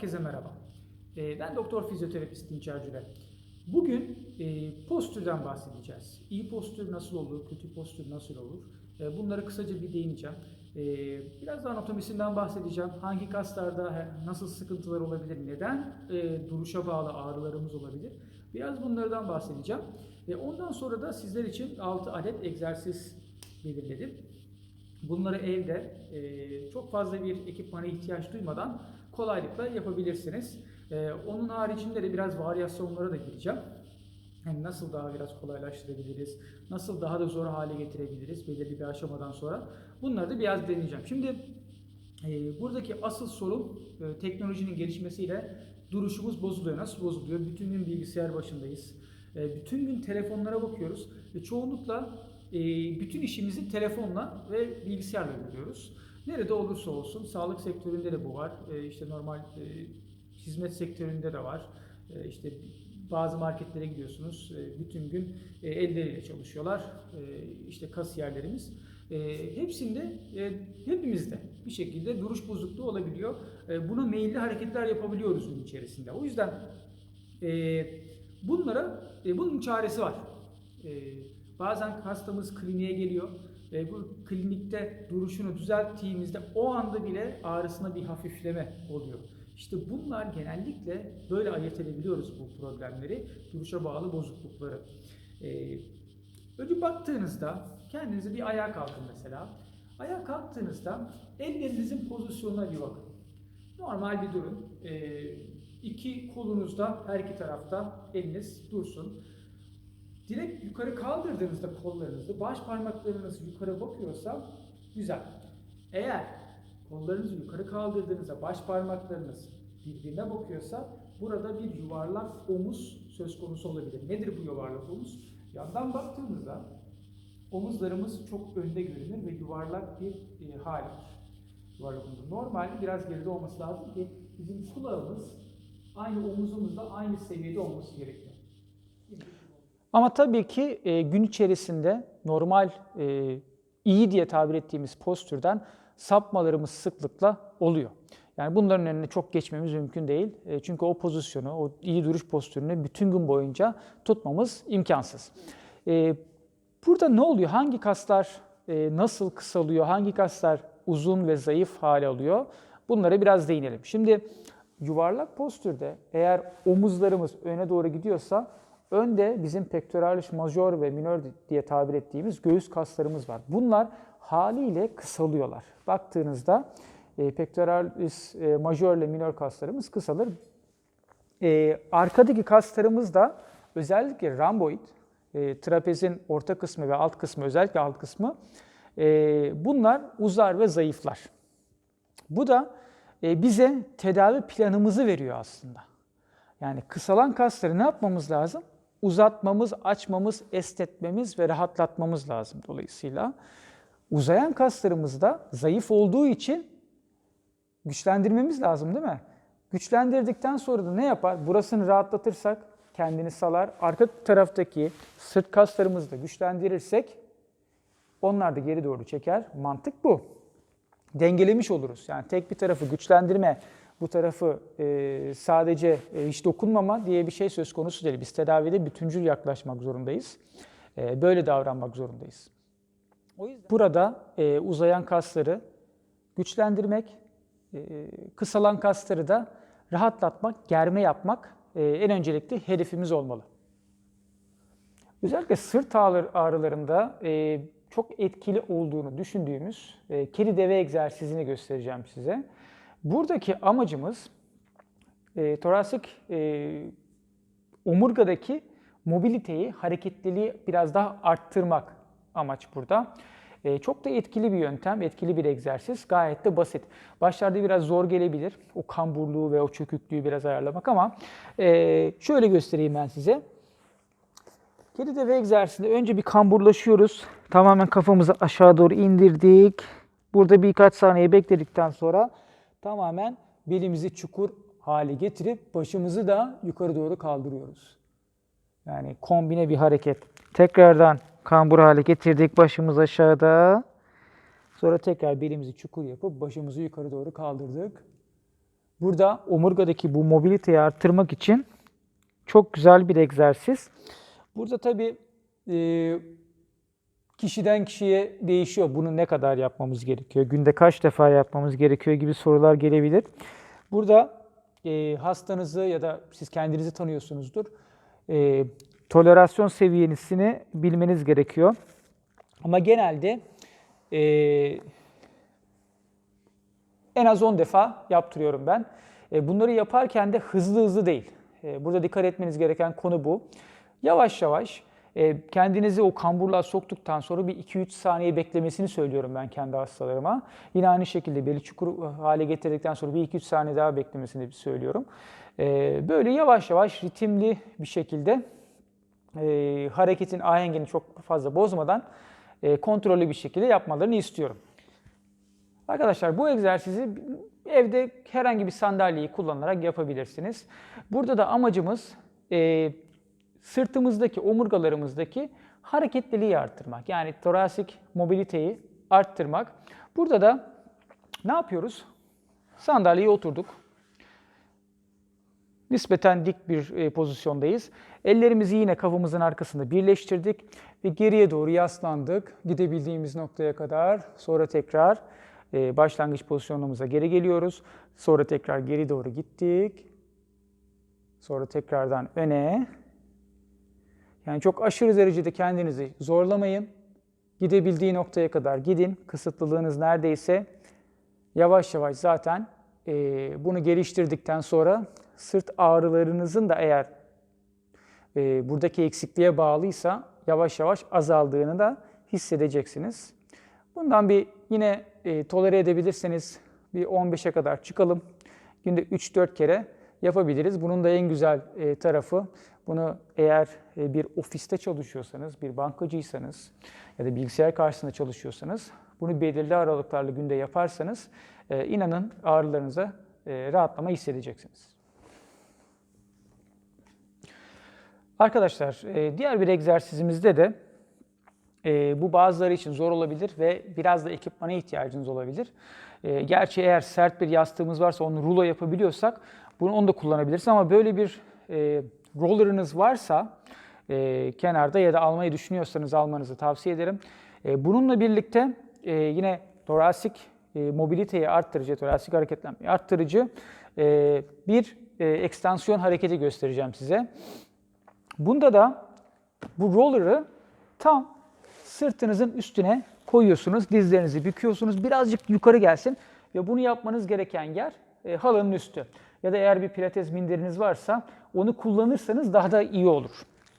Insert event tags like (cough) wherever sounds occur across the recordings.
Herkese merhaba. Ee, Ben doktor fizyoterapist Dinçer Cüle. Bugün e, postürden bahsedeceğiz. İyi postür nasıl olur, kötü postür nasıl olur? E, Bunları kısaca bir değineceğim. E, Biraz da anatomisinden bahsedeceğim. Hangi kaslarda nasıl sıkıntılar olabilir, neden e, duruşa bağlı ağrılarımız olabilir? Biraz bunlardan bahsedeceğim. Ondan sonra da sizler için 6 adet egzersiz belirledim. Bunları evde e, çok fazla bir ekipmana ihtiyaç duymadan kolaylıkla yapabilirsiniz. E, onun haricinde de biraz varyasyonlara da gireceğim. Yani nasıl daha biraz kolaylaştırabiliriz, nasıl daha da zor hale getirebiliriz belirli bir aşamadan sonra. Bunları da biraz deneyeceğim. Şimdi e, buradaki asıl sorun e, teknolojinin gelişmesiyle duruşumuz bozuluyor. Nasıl bozuluyor? Bütün gün bilgisayar başındayız. E, bütün gün telefonlara bakıyoruz ve çoğunlukla e, bütün işimizi telefonla ve bilgisayarla görüyoruz. Nerede olursa olsun, sağlık sektöründe de bu var. E, işte normal e, hizmet sektöründe de var. E, işte bazı marketlere gidiyorsunuz, e, bütün gün e, elleriyle çalışıyorlar. E, işte kasiyerlerimiz. E, hepsinde, e, hepimizde bir şekilde duruş bozukluğu olabiliyor. E, buna meyilli hareketler yapabiliyoruz gün içerisinde. O yüzden e, bunlara, e, bunun çaresi var. E, bazen hastamız kliniğe geliyor. E, bu klinikte duruşunu düzelttiğimizde o anda bile ağrısına bir hafifleme oluyor. İşte bunlar genellikle böyle ayırt edebiliyoruz bu problemleri, duruşa bağlı bozuklukları. E, önce baktığınızda kendinize bir ayağa kalkın mesela. Ayağa kalktığınızda ellerinizin pozisyonuna bir bakın. Normal bir durun. E, iki kolunuzda her iki tarafta eliniz dursun. Direkt yukarı kaldırdığınızda kollarınızı, baş parmaklarınız yukarı bakıyorsa güzel. Eğer kollarınızı yukarı kaldırdığınızda baş parmaklarınız birbirine bakıyorsa burada bir yuvarlak omuz söz konusu olabilir. Nedir bu yuvarlak omuz? Yandan baktığımızda omuzlarımız çok önde görünür ve yuvarlak bir e, hal alır. Yuvarlak omuz. Normalde biraz geride olması lazım ki bizim kulağımız aynı omuzumuzla aynı seviyede olması gerekiyor. Ama tabii ki e, gün içerisinde normal e, iyi diye tabir ettiğimiz postürden sapmalarımız sıklıkla oluyor. Yani bunların önüne çok geçmemiz mümkün değil. E, çünkü o pozisyonu, o iyi duruş postürünü bütün gün boyunca tutmamız imkansız. E, burada ne oluyor? Hangi kaslar e, nasıl kısalıyor? Hangi kaslar uzun ve zayıf hale alıyor? Bunlara biraz değinelim. Şimdi yuvarlak postürde eğer omuzlarımız öne doğru gidiyorsa önde bizim pectoralis major ve minor diye tabir ettiğimiz göğüs kaslarımız var. Bunlar haliyle kısalıyorlar. Baktığınızda e, pectoralis e, major ile minor kaslarımız kısalır. E, arkadaki kaslarımız da özellikle rhomboid, e, trapezin orta kısmı ve alt kısmı özellikle alt kısmı e, bunlar uzar ve zayıflar. Bu da e, bize tedavi planımızı veriyor aslında. Yani kısalan kasları ne yapmamız lazım? Uzatmamız, açmamız, esnetmemiz ve rahatlatmamız lazım dolayısıyla. Uzayan kaslarımız da zayıf olduğu için güçlendirmemiz lazım değil mi? Güçlendirdikten sonra da ne yapar? Burasını rahatlatırsak kendini salar. Arka taraftaki sırt kaslarımızı da güçlendirirsek onlar da geri doğru çeker. Mantık bu. Dengelemiş oluruz. Yani tek bir tarafı güçlendirme, bu tarafı e, sadece e, hiç dokunmama diye bir şey söz konusu değil. Biz tedavide bütüncül yaklaşmak zorundayız. E, böyle davranmak zorundayız. O yüzden burada e, uzayan kasları güçlendirmek, e, kısalan kasları da rahatlatmak, germe yapmak e, en öncelikli hedefimiz olmalı. Özellikle sırt ağrı- ağrılarında e, çok etkili olduğunu düşündüğümüz e, kedi deve egzersizini göstereceğim size. Buradaki amacımız e, torasik e, omurgadaki mobiliteyi, hareketliliği biraz daha arttırmak amaç burada. E, çok da etkili bir yöntem, etkili bir egzersiz. Gayet de basit. Başlarda biraz zor gelebilir. O kamburluğu ve o çöküklüğü biraz ayarlamak ama e, şöyle göstereyim ben size. Kedi deve egzersizinde önce bir kamburlaşıyoruz. Tamamen kafamızı aşağı doğru indirdik. Burada birkaç saniye bekledikten sonra tamamen belimizi çukur hale getirip başımızı da yukarı doğru kaldırıyoruz. Yani kombine bir hareket. Tekrardan kambur hale getirdik başımız aşağıda. Sonra tekrar belimizi çukur yapıp başımızı yukarı doğru kaldırdık. burada omurgadaki bu mobiliteyi arttırmak için çok güzel bir egzersiz. Burada tabii e, kişiden kişiye değişiyor. Bunu ne kadar yapmamız gerekiyor? Günde kaç defa yapmamız gerekiyor gibi sorular gelebilir. Burada e, hastanızı ya da siz kendinizi tanıyorsunuzdur. E, tolerasyon seviyesini bilmeniz gerekiyor. Ama genelde e, en az 10 defa yaptırıyorum ben. E, bunları yaparken de hızlı hızlı değil. E, burada dikkat etmeniz gereken konu bu. Yavaş yavaş kendinizi o kamburluğa soktuktan sonra bir 2-3 saniye beklemesini söylüyorum ben kendi hastalarıma. Yine aynı şekilde beli çukur hale getirdikten sonra bir 2-3 saniye daha beklemesini söylüyorum. E, böyle yavaş yavaş ritimli bir şekilde e, hareketin ahengini çok fazla bozmadan e, kontrollü bir şekilde yapmalarını istiyorum. Arkadaşlar bu egzersizi evde herhangi bir sandalyeyi kullanarak yapabilirsiniz. Burada da amacımız e, sırtımızdaki, omurgalarımızdaki hareketliliği arttırmak. Yani torasik mobiliteyi arttırmak. Burada da ne yapıyoruz? Sandalyeye oturduk. Nispeten dik bir e, pozisyondayız. Ellerimizi yine kafamızın arkasında birleştirdik ve geriye doğru yaslandık. Gidebildiğimiz noktaya kadar. Sonra tekrar e, başlangıç pozisyonumuza geri geliyoruz. Sonra tekrar geri doğru gittik. Sonra tekrardan öne. Yani çok aşırı derecede kendinizi zorlamayın. Gidebildiği noktaya kadar gidin. Kısıtlılığınız neredeyse yavaş yavaş zaten e, bunu geliştirdikten sonra sırt ağrılarınızın da eğer e, buradaki eksikliğe bağlıysa yavaş yavaş azaldığını da hissedeceksiniz. Bundan bir yine e, tolere edebilirseniz bir 15'e kadar çıkalım. Günde 3-4 kere yapabiliriz. Bunun da en güzel e, tarafı bunu eğer e, bir ofiste çalışıyorsanız, bir bankacıysanız ya da bilgisayar karşısında çalışıyorsanız bunu belirli aralıklarla günde yaparsanız e, inanın ağrılarınıza rahatlama hissedeceksiniz. Arkadaşlar diğer bir egzersizimizde de bu bazıları için zor olabilir ve biraz da ekipmana ihtiyacınız olabilir. E, gerçi eğer sert bir yastığımız varsa onu rulo yapabiliyorsak bunu onu da kullanabilirsiniz ama böyle bir e, rollerınız varsa e, kenarda ya da almayı düşünüyorsanız almanızı tavsiye ederim. E, bununla birlikte e, yine torasik e, mobiliteyi arttırıcı, torasik hareketlenmeyi arttırıcı e, bir e, ekstansiyon hareketi göstereceğim size. Bunda da bu roller'ı tam sırtınızın üstüne koyuyorsunuz, dizlerinizi büküyorsunuz, birazcık yukarı gelsin ve bunu yapmanız gereken yer e, halının üstü. Ya da eğer bir pilates minderiniz varsa onu kullanırsanız daha da iyi olur.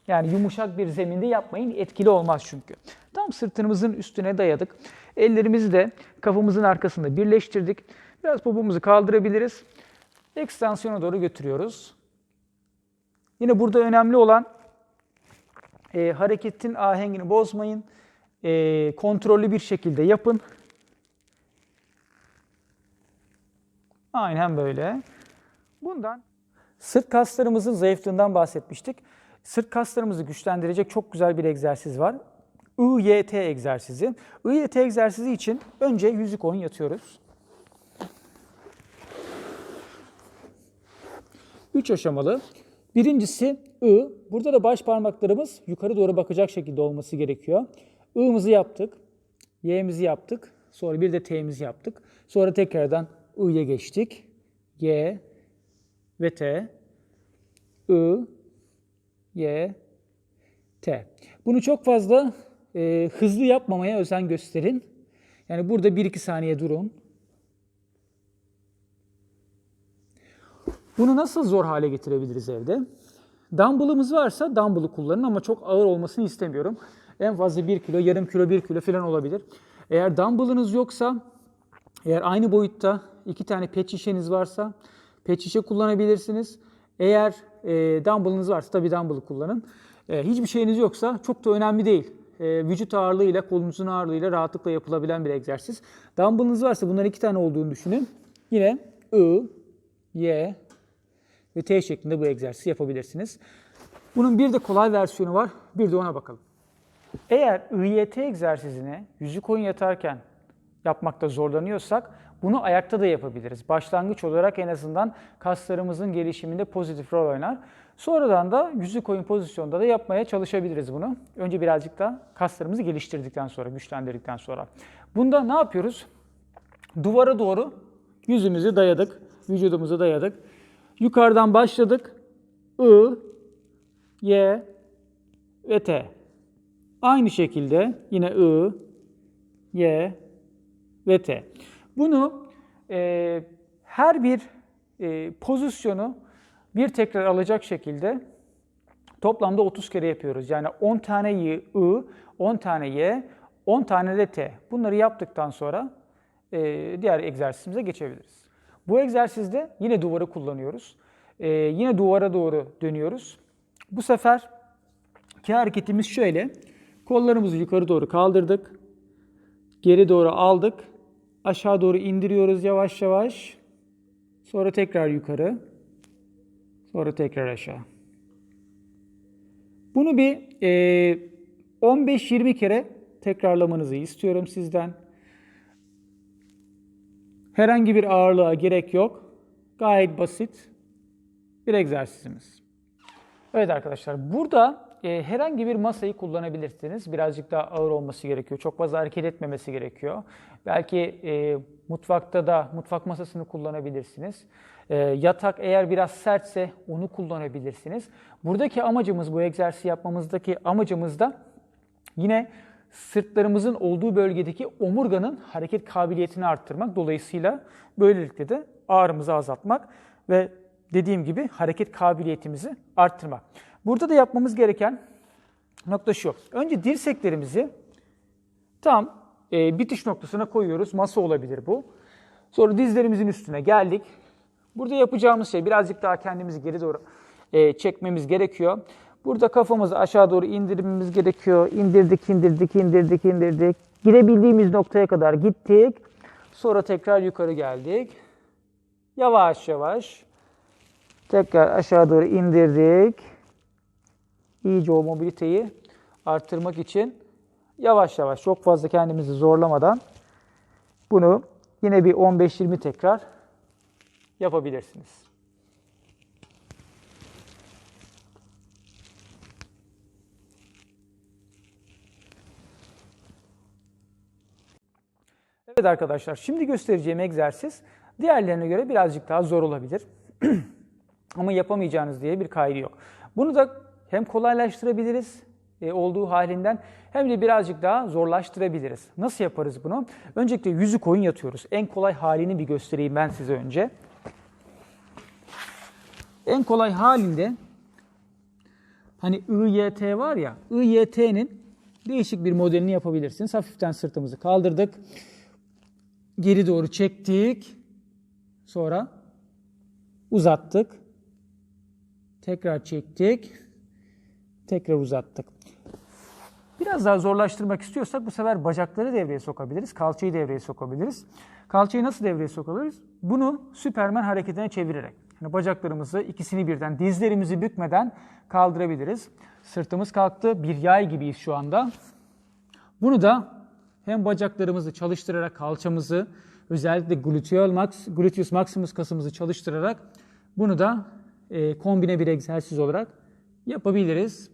Yani yumuşak bir zeminde yapmayın, etkili olmaz çünkü. Tam sırtımızın üstüne dayadık. Ellerimizi de kafamızın arkasında birleştirdik. Biraz popomuzu kaldırabiliriz. Ekstansiyona doğru götürüyoruz. Yine burada önemli olan e, hareketin ahengini bozmayın. E, kontrollü bir şekilde yapın. Aynen böyle. Bundan sırt kaslarımızın zayıflığından bahsetmiştik. Sırt kaslarımızı güçlendirecek çok güzel bir egzersiz var. IYT egzersizi. IYT egzersizi için önce yüzü koyun yatıyoruz. Üç aşamalı. Birincisi I. Burada da baş parmaklarımız yukarı doğru bakacak şekilde olması gerekiyor. I'mızı yaptık. Y'mizi yaptık. Sonra bir de T'mizi yaptık. Sonra tekrardan I'ye geçtik. Y ve T. I, Y, T. Bunu çok fazla e, hızlı yapmamaya özen gösterin. Yani burada 1-2 saniye durun. Bunu nasıl zor hale getirebiliriz evde? Dumbbell'ımız varsa dumbbell'ı kullanın ama çok ağır olmasını istemiyorum. En fazla 1 kilo, yarım kilo, 1 kilo falan olabilir. Eğer dumbbell'ınız yoksa, eğer aynı boyutta iki tane pet şişeniz varsa pet şişe kullanabilirsiniz. Eğer e, dumbbell'ınız varsa tabii dumbbell'ı kullanın. E, hiçbir şeyiniz yoksa çok da önemli değil. E, vücut ağırlığıyla, kolunuzun ağırlığıyla rahatlıkla yapılabilen bir egzersiz. Dumbbell'ınız varsa bunların iki tane olduğunu düşünün. Yine I, Y ve T şeklinde bu egzersizi yapabilirsiniz. Bunun bir de kolay versiyonu var. Bir de ona bakalım. Eğer IYT egzersizini yüzü koyun yatarken yapmakta zorlanıyorsak bunu ayakta da yapabiliriz. Başlangıç olarak en azından kaslarımızın gelişiminde pozitif rol oynar. Sonradan da yüzü koyun pozisyonda da yapmaya çalışabiliriz bunu. Önce birazcık da kaslarımızı geliştirdikten sonra, güçlendirdikten sonra. Bunda ne yapıyoruz? Duvara doğru yüzümüzü dayadık, vücudumuzu dayadık. Yukarıdan başladık. I, Y ve T. Aynı şekilde yine I, Y ve T. Bunu e, her bir e, pozisyonu bir tekrar alacak şekilde toplamda 30 kere yapıyoruz. Yani 10 tane I, 10 tane Y, 10 tane de T. Bunları yaptıktan sonra e, diğer egzersizimize geçebiliriz. Bu egzersizde yine duvarı kullanıyoruz. E, yine duvara doğru dönüyoruz. Bu sefer ki hareketimiz şöyle. Kollarımızı yukarı doğru kaldırdık. Geri doğru aldık. Aşağı doğru indiriyoruz yavaş yavaş. Sonra tekrar yukarı. Sonra tekrar aşağı. Bunu bir e, 15-20 kere tekrarlamanızı istiyorum sizden. Herhangi bir ağırlığa gerek yok. Gayet basit bir egzersizimiz. Evet arkadaşlar burada e, herhangi bir masayı kullanabilirsiniz. Birazcık daha ağır olması gerekiyor. Çok fazla hareket etmemesi gerekiyor. Belki e, mutfakta da mutfak masasını kullanabilirsiniz. E, yatak eğer biraz sertse onu kullanabilirsiniz. Buradaki amacımız bu egzersizi yapmamızdaki amacımız da yine sırtlarımızın olduğu bölgedeki omurganın hareket kabiliyetini arttırmak. Dolayısıyla böylelikle de ağrımızı azaltmak ve dediğim gibi hareket kabiliyetimizi arttırmak. Burada da yapmamız gereken nokta şu. Önce dirseklerimizi tam e, bitiş noktasına koyuyoruz. Masa olabilir bu. Sonra dizlerimizin üstüne geldik. Burada yapacağımız şey birazcık daha kendimizi geri doğru e, çekmemiz gerekiyor. Burada kafamızı aşağı doğru indirmemiz gerekiyor. İndirdik, indirdik, indirdik, indirdik. Girebildiğimiz noktaya kadar gittik. Sonra tekrar yukarı geldik. Yavaş yavaş tekrar aşağı doğru indirdik. İyice o mobiliteyi arttırmak için yavaş yavaş çok fazla kendimizi zorlamadan bunu yine bir 15-20 tekrar yapabilirsiniz. Evet arkadaşlar şimdi göstereceğim egzersiz diğerlerine göre birazcık daha zor olabilir. (clears throat) Ama yapamayacağınız diye bir kaydı yok. Bunu da hem kolaylaştırabiliriz e, olduğu halinden hem de birazcık daha zorlaştırabiliriz. Nasıl yaparız bunu? Öncelikle yüzü koyun yatıyoruz. En kolay halini bir göstereyim ben size önce. En kolay halinde hani IYT var ya, IYT'nin değişik bir modelini yapabilirsiniz. Hafiften sırtımızı kaldırdık. Geri doğru çektik. Sonra uzattık. Tekrar çektik. Tekrar uzattık. Biraz daha zorlaştırmak istiyorsak bu sefer bacakları devreye sokabiliriz. Kalçayı devreye sokabiliriz. Kalçayı nasıl devreye sokabiliriz? Bunu Süpermen hareketine çevirerek. Yani bacaklarımızı ikisini birden dizlerimizi bükmeden kaldırabiliriz. Sırtımız kalktı. Bir yay gibiyiz şu anda. Bunu da hem bacaklarımızı çalıştırarak kalçamızı özellikle gluteal max, gluteus maximus kasımızı çalıştırarak bunu da e, kombine bir egzersiz olarak yapabiliriz.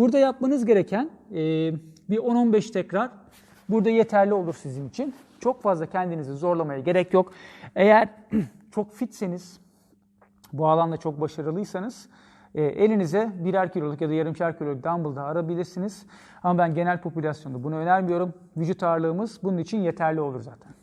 Burada yapmanız gereken e, bir 10-15 tekrar burada yeterli olur sizin için. Çok fazla kendinizi zorlamaya gerek yok. Eğer (clears throat) çok fitseniz, bu alanda çok başarılıysanız e, elinize birer kiloluk ya da yarımşar kiloluk dumbbell da arabilirsiniz. Ama ben genel popülasyonda bunu önermiyorum. Vücut ağırlığımız bunun için yeterli olur zaten.